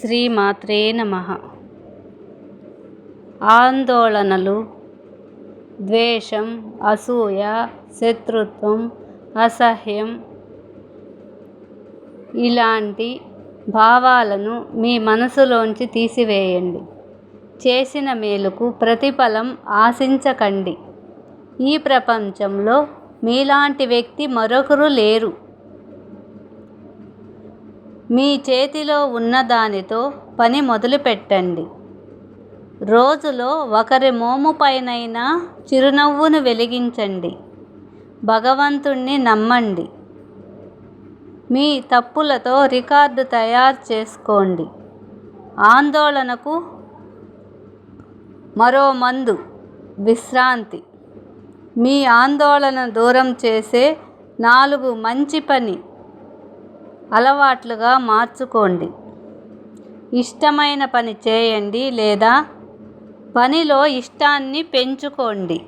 శ్రీమాత్రే నమ. ఆందోళనలు ద్వేషం అసూయ శత్రుత్వం అసహ్యం ఇలాంటి భావాలను మీ మనసులోంచి తీసివేయండి. చేసిన మేలుకు ప్రతిఫలం ఆశించకండి. ఈ ప్రపంచంలో మీలాంటి వ్యక్తి మరొకరు లేరు. మీ చేతిలో ఉన్న దానితో పని మొదలుపెట్టండి. రోజులో ఒకరి మోముపైనైనా చిరునవ్వును వెలిగించండి. భగవంతుణ్ణి నమ్మండి. మీ తప్పులతో రికార్డు తయారు చేసుకోండి. ఆందోళనకు మరో మందు విశ్రాంతి. మీ ఆందోళన దూరం చేసే నాలుగు మంచి పని అలవాట్లుగా మార్చుకోండి. ఇష్టమైన పని చేయండి లేదా పనిలో ఇష్టాన్ని పెంచుకోండి.